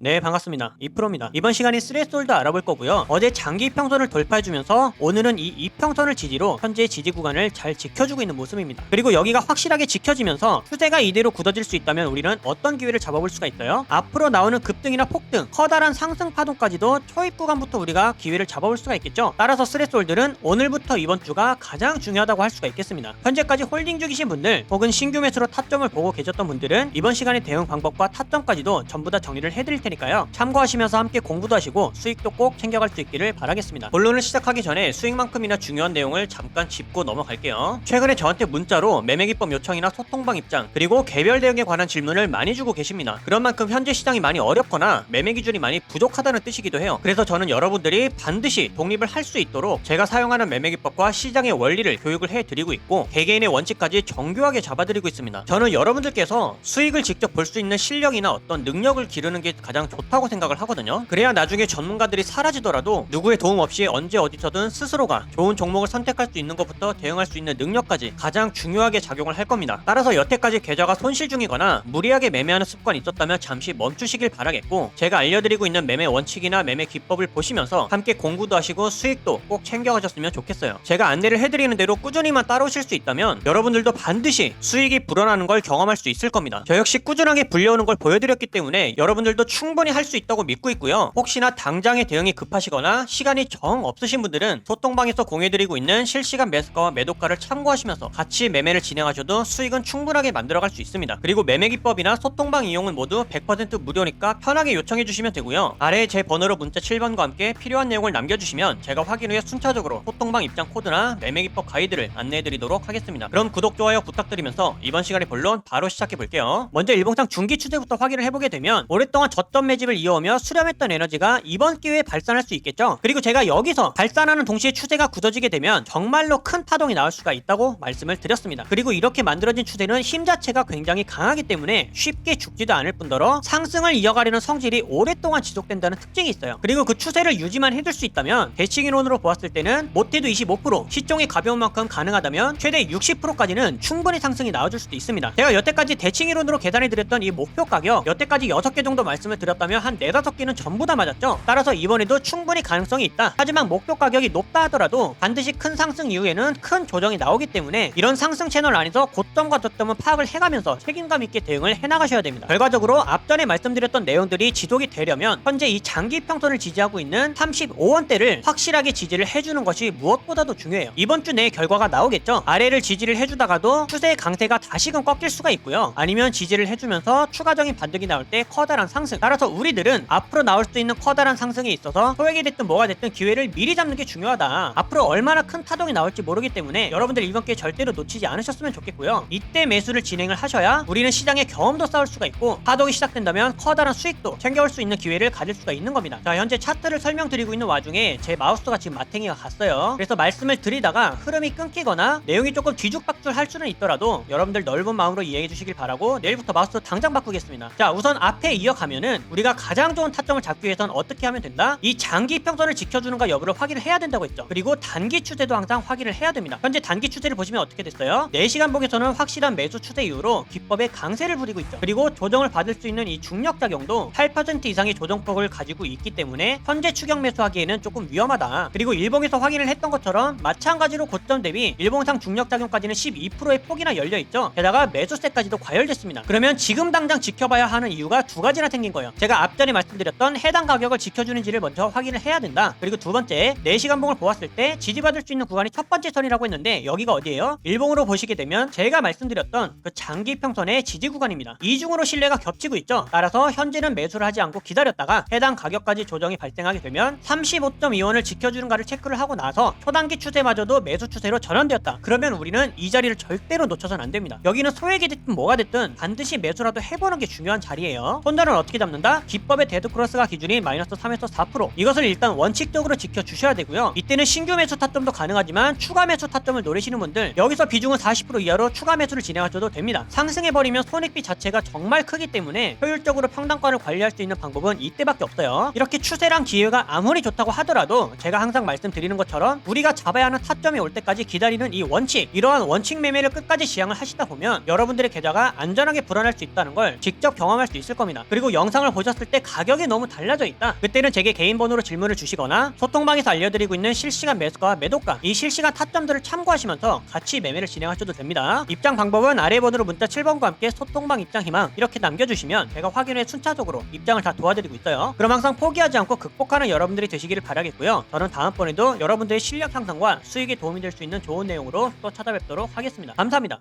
네 반갑습니다. 이프로입니다. 이번 시간에 스레솔드 알아볼 거고요. 어제 장기 이평선을 돌파해주면서 오늘은 이 이평선을 지지로 현재 지지 구간을 잘 지켜주고 있는 모습입니다. 그리고 여기가 확실하게 지켜지면서 추세가 이대로 굳어질 수 있다면 우리는 어떤 기회를 잡아볼 수가 있어요? 앞으로 나오는 급등이나 폭등 커다란 상승 파동까지도 초입 구간부터 우리가 기회를 잡아볼 수가 있겠죠? 따라서 스레솔들은 오늘부터 이번 주가 가장 중요하다고 할 수가 있겠습니다. 현재까지 홀딩 중이신 분들 혹은 신규 매수로 타점을 보고 계셨던 분들은 이번 시간에 대응 방법과 타점까지도 전부 다 정리를 해드릴 테니까요. 참고하시면서 함께 공부도 하시고 수익도 꼭 챙겨갈 수 있기를 바라겠습니다. 본론을 시작하기 전에 수익만큼이나 중요한 내용을 잠깐 짚고 넘어갈게요. 최근에 저한테 문자로 매매기법 요청이나 소통방 입장 그리고 개별 대응에 관한 질문을 많이 주고 계십니다. 그런 만큼 현재 시장이 많이 어렵거나 매매 기준이 많이 부족하다는 뜻이기도 해요. 그래서 저는 여러분들이 반드시 독립을 할 수 있도록 제가 사용하는 매매 기법과 시장의 원리를 교육을 해드리고 있고 개개인의 원칙까지 정교하게 잡아드리고 있습니다. 저는 여러분들께서 수익을 직접 볼 수 있는 실력이나 어떤 능력을 기르는 게 가장 좋다고 생각을 하거든요. 그래야 나중에 전문가들이 사라지더라도 누구의 도움 없이 언제 어디서든 스스로가 좋은 종목을 선택할 수 있는 것부터 대응할 수 있는 능력까지 가장 중요하게 작용을 할 겁니다. 따라서 여태까지 계좌가 손실 중이거나 무리하게 매매하는 습관이 있었다면 잠시 멈추시길 바라겠고 제가 알려드리고 있는 매매 원칙이나 매매 기법을 보시면서 함께 공부도 하시고 수익도 꼭 챙겨가셨으면 좋겠어요. 제가 안내를 해드리는 대로 꾸준히만 따라오실 수 있다면 여러분들도 반드시 수익이 불어나는 걸 경험할 수 있을 겁니다. 저 역시 꾸준하게 불려오는 걸 보여드렸기 때문에 여러분들도 충 분히 할 수 있다고 믿고 있고요. 혹시나 당장의 대응이 급하시거나 시간이 정 없으신 분들은 소통방에서 공유해드리고 있는 실시간 매수가와 매도가를 참고하시면서 같이 매매를 진행하셔도 수익은 충분하게 만들어갈 수 있습니다. 그리고 매매 기법이나 소통방 이용은 모두 100% 무료니까 편하게 요청해 주시면 되고요. 아래에 제 번호로 문자 7번과 함께 필요한 내용을 남겨주시면 제가 확인 후에 순차적으로 소통방 입장 코드나 매매 기법 가이드를 안내해드리도록 하겠습니다. 그럼 구독 좋아요 부탁드리면서 이번 시간의 본론 바로 시작해 볼게요. 먼저 일봉상 중기 추세부터 확인을 해보게 되면 오랫동안 졌던 매집을 이어오며 수렴했던 에너지가 이번 기회에 발산할 수 있겠죠. 그리고 제가 여기서 발산하는 동시에 추세가 굳어지게 되면 정말로 큰 파동이 나올 수가 있다고 말씀을 드렸습니다. 그리고 이렇게 만들어진 추세는 힘 자체가 굉장히 강하기 때문에 쉽게 죽지도 않을 뿐더러 상승을 이어가려는 성질이 오랫동안 지속된다는 특징이 있어요. 그리고 그 추세를 유지만 해줄 수 있다면 대칭 이론으로 보았을 때는 못해도 25% 시총이 가벼운 만큼 가능하다면 최대 60%까지는 충분히 상승이 나와줄 수도 있습니다. 제가 여태까지 대칭 이론으로 계산해 드렸던 이 목표 가격 여태까지 6개 정도 말씀을 드렸 다면 한 4, 5개는 전부 다 맞았죠. 따라서 이번에도 충분히 가능성이 있다. 하지만 목표 가격이 높다 하더라도 반드시 큰 상승 이후에는 큰 조정이 나오기 때문에 이런 상승 채널 안에서 고점과 저점을 파악을 해가면서 책임감 있게 대응을 해나가셔야 됩니다. 결과적으로 앞전에 말씀드렸던 내용들이 지속이 되려면 현재 이 장기 평선을 지지하고 있는 35원대를 확실하게 지지를 해주는 것이 무엇보다도 중요해요. 이번 주 내에 결과가 나오겠죠. 아래를 지지를 해주다가도 추세의 강세가 다시금 꺾일 수가 있고요. 아니면 지지를 해주면서 추가적인 반등이 나올 때 커다란 상승. 따라서 우리들은 앞으로 나올 수 있는 커다란 상승에 있어서 소액이 됐든 뭐가 됐든 기회를 미리 잡는 게 중요하다. 앞으로 얼마나 큰 타동이 나올지 모르기 때문에 여러분들 이번 기회 절대로 놓치지 않으셨으면 좋겠고요. 이때 매수를 진행을 하셔야 우리는 시장의 경험도 쌓을 수가 있고 파동이 시작된다면 커다란 수익도 챙겨올 수 있는 기회를 가질 수가 있는 겁니다. 자 현재 차트를 설명드리고 있는 와중에 제 마우스가 지금 마탱이가 갔어요. 그래서 말씀을 드리다가 흐름이 끊기거나 내용이 조금 뒤죽박죽 할 수는 있더라도 여러분들 넓은 마음으로 이해해 주시길 바라고 내일부터 마우스 당장 바꾸겠습니다. 자 우선 앞에 이어가면은 우리가 가장 좋은 타점을 잡기 위해선 어떻게 하면 된다? 이 장기 평선을 지켜주는가 여부를 확인을 해야 된다고 했죠. 그리고 단기 추세도 항상 확인을 해야 됩니다. 현재 단기 추세를 보시면 어떻게 됐어요? 4시간 봉에서는 확실한 매수 추세 이후로 기법의 강세를 부리고 있죠. 그리고 조정을 받을 수 있는 이 중력 작용도 8% 이상의 조정폭을 가지고 있기 때문에 현재 추격 매수하기에는 조금 위험하다. 그리고 일봉에서 확인을 했던 것처럼 마찬가지로 고점 대비 일봉상 중력 작용까지는 12%의 폭이나 열려 있죠. 게다가 매수세까지도 과열됐습니다. 그러면 지금 당장 지켜봐야 하는 이유가 두 가지나 생긴 거예요. 제가 앞전에 말씀드렸던 해당 가격을 지켜주는지를 먼저 확인을 해야 된다. 그리고 두 번째 4시간 봉을 보았을 때 지지받을 수 있는 구간이 첫 번째 선이라고 했는데 여기가 어디예요? 일봉으로 보시게 되면 제가 말씀드렸던 그 장기 평선의 지지 구간입니다. 이중으로 신뢰가 겹치고 있죠. 따라서 현재는 매수를 하지 않고 기다렸다가 해당 가격까지 조정이 발생하게 되면 35.2원을 지켜주는가를 체크를 하고 나서 초단기 추세마저도 매수 추세로 전환되었다. 그러면 우리는 이 자리를 절대로 놓쳐선 안 됩니다. 여기는 소액이 됐든 뭐가 됐든 반드시 매수라도 해보는 게 중요한 자리예요. 손절은 어떻게 잡는 다? 기법의 데드크로스가 기준인 마이너스 3에서 4% 이것을 일단 원칙적으로 지켜주셔야 되고요. 이때는 신규 매수 타점도 가능하지만 추가 매수 타점을 노리시는 분들 여기서 비중은 40% 이하로 추가 매수를 진행하셔도 됩니다. 상승해버리면 손익비 자체가 정말 크기 때문에 효율적으로 평단가를 관리할 수 있는 방법은 이때밖에 없어요. 이렇게 추세랑 기회가 아무리 좋다고 하더라도 제가 항상 말씀드리는 것처럼 우리가 잡아야 하는 타점이 올 때까지 기다리는 이 원칙 이러한 원칙 매매를 끝까지 지향을 하시다 보면 여러분들의 계좌가 안전하게 불어날 수 있다는 걸 직접 경험할 수 있을 겁니다. 그리고 영상을 영상을 보셨을 때 가격이 너무 달라져 있다. 그때는 제게 개인 번호로 질문을 주시거나 소통방에서 알려드리고 있는 실시간 매수가 매도가 이 실시간 타점들을 참고하시면서 같이 매매를 진행하셔도 됩니다. 입장 방법은 아래 번호로 문자 7번과 함께 소통방 입장 희망 이렇게 남겨주시면 제가 확인해 순차적으로 입장을 다 도와드리고 있어요. 그럼 항상 포기하지 않고 극복하는 여러분들이 되시기를 바라겠고요. 저는 다음번에도 여러분들의 실력 향상과 수익에 도움이 될 수 있는 좋은 내용으로 또 찾아뵙도록 하겠습니다. 감사합니다.